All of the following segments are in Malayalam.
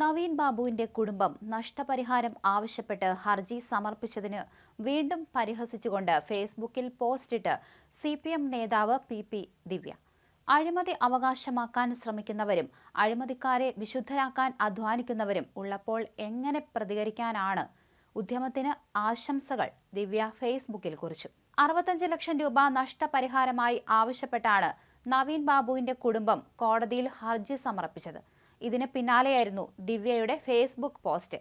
നവീൻ ബാബുവിന്റെ കുടുംബം നഷ്ടപരിഹാരം ആവശ്യപ്പെട്ട് ഹർജി സമർപ്പിച്ചതിന് വീണ്ടും പരിഹസിച്ചുകൊണ്ട് ഫേസ്ബുക്കിൽ പോസ്റ്റിട്ട് സി പി എം നേതാവ് പി പി ദിവ്യ. അഴിമതി അവകാശമാക്കാൻ ശ്രമിക്കുന്നവരും അഴിമതിക്കാരെ വിശുദ്ധരാക്കാൻ അധ്വാനിക്കുന്നവരും ഉള്ളപ്പോൾ എങ്ങനെ പ്രതികരിക്കാനാണ്? ഉദ്യമത്തിന് ആശംസകൾ ദിവ്യ ഫേസ്ബുക്കിൽ കുറിച്ചു. അറുപത്തഞ്ച് ലക്ഷം രൂപ നഷ്ടപരിഹാരമായി ആവശ്യപ്പെട്ടാണ് നവീൻ ബാബുവിന്റെ കുടുംബം കോടതിയിൽ ഹർജി സമർപ്പിച്ചത്. ഇതിന് പിന്നാലെയായിരുന്നു ദിവ്യയുടെ ഫേസ്ബുക്ക് പോസ്റ്റ്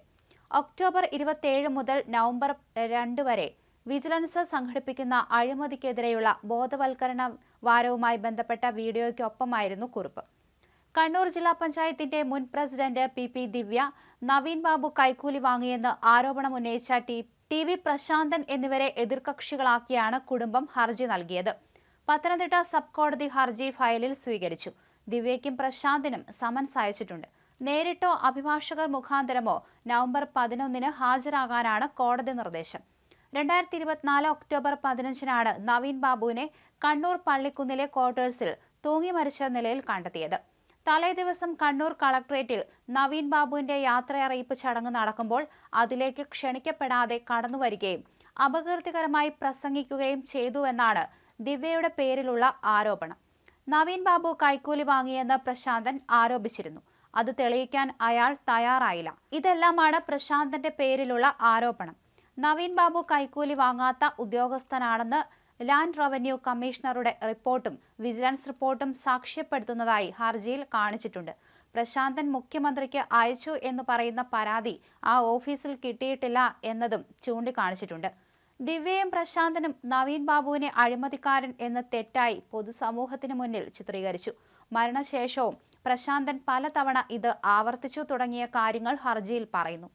ഒക്ടോബർ ഇരുപത്തിയേഴ് മുതൽ നവംബർ രണ്ട് വരെ വിജിലൻസ് സംഘടിപ്പിക്കുന്ന അഴിമതിക്കെതിരെയുള്ള ബോധവൽക്കരണ വാരവുമായി ബന്ധപ്പെട്ട വീഡിയോയ്ക്കൊപ്പമായിരുന്നു കുറിപ്പ്. കണ്ണൂർ ജില്ലാ പഞ്ചായത്തിന്റെ മുൻ president P P Divya Naveen Babu കൈക്കൂലി വാങ്ങിയെന്ന് ആരോപണമുന്നയിച്ച ടി ടി വി പ്രശാന്തൻ എന്നിവരെ എതിർകക്ഷികളാക്കിയാണ് കുടുംബം ഹർജി നൽകിയത്. പത്തനംതിട്ട സബ് കോടതി ഹർജി ഫയലിൽ സ്വീകരിച്ചു. ദിവ്യയ്ക്കും പ്രശാന്തിനും സമൻസ് അയച്ചിട്ടുണ്ട്. നേരിട്ടോ അഭിഭാഷകർ മുഖാന്തരമോ നവംബർ പതിനൊന്നിന് ഹാജരാകാനാണ് കോടതി നിർദ്ദേശം. രണ്ടായിരത്തി ഇരുപത്തിനാല് ഒക്ടോബർ പതിനഞ്ചിനാണ് നവീൻ ബാബുവിനെ കണ്ണൂർ പള്ളിക്കുന്നിലെ ക്വാർട്ടേഴ്സിൽ തൂങ്ങി മരിച്ച നിലയിൽ കണ്ടെത്തിയത്. തലേദിവസം കണ്ണൂർ കളക്ട്രേറ്റിൽ നവീൻ ബാബുവിന്റെ യാത്രയറിയിപ്പ് ചടങ്ങ് നടക്കുമ്പോൾ അതിലേക്ക് ക്ഷണിക്കപ്പെടാതെ കടന്നുവരികയും അപകീർത്തികരമായി പ്രസംഗിക്കുകയും ചെയ്തുവെന്നാണ് ദിവ്യയുടെ പേരിലുള്ള ആരോപണം. നവീൻ ബാബു കൈക്കൂലി വാങ്ങിയെന്ന് പ്രശാന്തൻ ആരോപിച്ചിരുന്നു. അത് തെളിയിക്കാൻ അയാൾ തയ്യാറായില്ല. ഇതെല്ലാമാണ് പ്രശാന്തന്റെ പേരിലുള്ള ആരോപണം. നവീൻ ബാബു കൈക്കൂലി വാങ്ങാത്ത ഉദ്യോഗസ്ഥനാണെന്ന് ലാൻഡ് റവന്യൂ കമ്മീഷണറുടെ റിപ്പോർട്ടും വിജിലൻസ് റിപ്പോർട്ടും സാക്ഷ്യപ്പെടുത്തുന്നതായി ഹർജിയിൽ കാണിച്ചിട്ടുണ്ട്. പ്രശാന്തൻ മുഖ്യമന്ത്രിക്ക് അയച്ചു എന്ന് പറയുന്ന പരാതി ആ ഓഫീസിൽ കിട്ടിയിട്ടില്ല എന്നതും ചൂണ്ടിക്കാണിച്ചിട്ടുണ്ട്. ദിവ്യയും പ്രശാന്തനും നവീൻ ബാബുവിനെ അഴിമതിക്കാരൻ എന്ന് തെറ്റായി പൊതുസമൂഹത്തിന് മുന്നിൽ ചിത്രീകരിച്ചു. മരണശേഷവും പ്രശാന്തൻ പലതവണ ഇത് ആവർത്തിച്ചു തുടങ്ങിയ കാര്യങ്ങൾ ഹർജിയിൽ പറയുന്നു.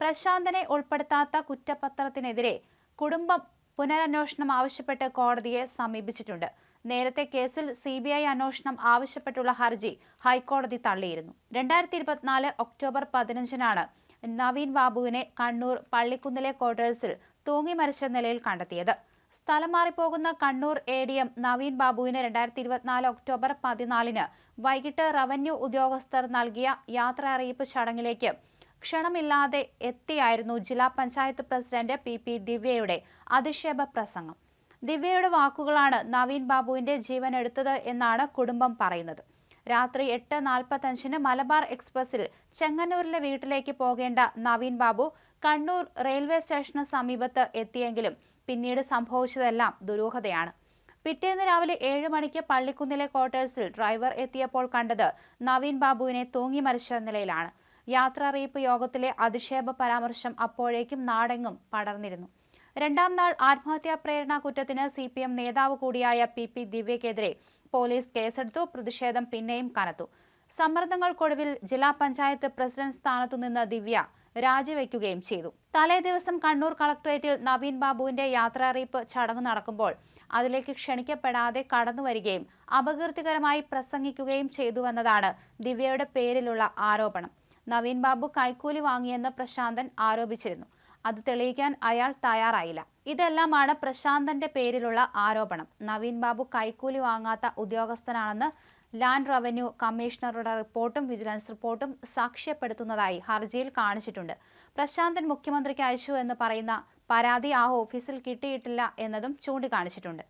പ്രശാന്തനെ ഉൾപ്പെടുത്താത്ത കുറ്റപത്രത്തിനെതിരെ കുടുംബം പുനരന്വേഷണം ആവശ്യപ്പെട്ട് കോടതിയെ സമീപിച്ചിട്ടുണ്ട്. നേരത്തെ കേസിൽ സി ബി ഐ അന്വേഷണം ആവശ്യപ്പെട്ടുള്ള ഹർജി ഹൈക്കോടതി തള്ളിയിരുന്നു. രണ്ടായിരത്തി ഇരുപത്തിനാല് ഒക്ടോബർ പതിനഞ്ചിനാണ് നവീൻ ബാബുവിനെ കണ്ണൂർ പള്ളിക്കുന്നിലെ ക്വാർട്ടേഴ്സിൽ തൂങ്ങി മരിച്ച നിലയിൽ കണ്ടെത്തിയത്. സ്ഥലം മാറിപ്പോകുന്ന Kannur A D M Naveen ബാബുവിന് രണ്ടായിരത്തി ഇരുപത്തിനാല് ഒക്ടോബർ പതിനാലിന് വൈകിട്ട് റവന്യൂ ഉദ്യോഗസ്ഥർ നൽകിയ യാത്ര അറിയിപ്പ് ചടങ്ങിലേക്ക് ക്ഷണമില്ലാതെ എത്തിയായിരുന്നു ജില്ലാ പഞ്ചായത്ത് പ്രസിഡന്റ് പി പി ദിവ്യയുടെ അധിക്ഷേപ പ്രസംഗം. ദിവ്യയുടെ വാക്കുകളാണ് നവീൻ ബാബുവിന്റെ ജീവൻ എടുത്തത് എന്നാണ് കുടുംബം പറയുന്നത്. രാത്രി എട്ട് നാൽപ്പത്തഞ്ചിന് മലബാർ എക്സ്പ്രസിൽ ചെങ്ങന്നൂരിലെ വീട്ടിലേക്ക് പോകേണ്ട നവീൻ ബാബു കണ്ണൂർ റെയിൽവേ സ്റ്റേഷന് സമീപത്ത് എത്തിയെങ്കിലും പിന്നീട് സംഭവിച്ചതെല്ലാം ദുരൂഹതയാണ്. പിറ്റേന്ന് രാവിലെ ഏഴ് മണിക്ക് പള്ളിക്കുന്നിലെ ക്വാർട്ടേഴ്സിൽ ഡ്രൈവർ എത്തിയപ്പോൾ കണ്ടത് നവീൻ ബാബുവിനെ തൂങ്ങി മരിച്ച നിലയിലാണ്. യാത്ര അറിയിപ്പ് യോഗത്തിലെ അധിക്ഷേപ പരാമർശം അപ്പോഴേക്കും നാടെങ്ങും പടർന്നിരുന്നു. രണ്ടാം നാൾ ആത്മഹത്യാ പ്രേരണ കുറ്റത്തിന് സി പി എം നേതാവ് കൂടിയായ പി പി ദിവ്യക്കെതിരെ പോലീസ് കേസെടുത്തു പ്രതിഷേധം പിന്നെയും കനത്തു. സമ്മർദ്ദങ്ങൾക്കൊടുവിൽ ജില്ലാ പഞ്ചായത്ത് പ്രസിഡന്റ് സ്ഥാനത്തുനിന്ന് ദിവ്യ രാജിവെക്കുകയും ചെയ്തു. തലേ ദിവസം കണ്ണൂർ കളക്ടറേറ്റിൽ നവീൻ ബാബുവിന്റെ യാത്രാറിയിപ്പ് ചടങ്ങ് നടക്കുമ്പോൾ അതിലേക്ക് ക്ഷണിക്കപ്പെടാതെ കടന്നുവരികയും അപകീർത്തികരമായി പ്രസംഗിക്കുകയും ചെയ്തുവെന്നതാണ് ദിവ്യയുടെ പേരിലുള്ള ആരോപണം. നവീൻ ബാബു കൈക്കൂലി വാങ്ങിയെന്ന് പ്രശാന്തൻ ആരോപിച്ചിരുന്നു. അത് തെളിയിക്കാൻ അയാൾ തയ്യാറായില്ല. ഇതെല്ലാമാണ് പ്രശാന്തന്റെ പേരിലുള്ള ആരോപണം. നവീൻ ബാബു കൈക്കൂലി വാങ്ങാത്ത ഉദ്യോഗസ്ഥനാണെന്ന് ലാൻഡ് റവന്യൂ കമ്മീഷണറുടെ റിപ്പോർട്ടും വിജിലൻസ് റിപ്പോർട്ടും സാക്ഷ്യപ്പെടുത്തുന്നതായി ഹർജിയിൽ കാണിച്ചിട്ടുണ്ട്. പ്രശാന്തൻ മുഖ്യമന്ത്രിക്ക് അയച്ചു എന്ന് പറയുന്ന പരാതി ആ ഓഫീസിൽ കിട്ടിയിട്ടില്ല എന്നതും ചൂണ്ടിക്കാണിച്ചിട്ടുണ്ട്.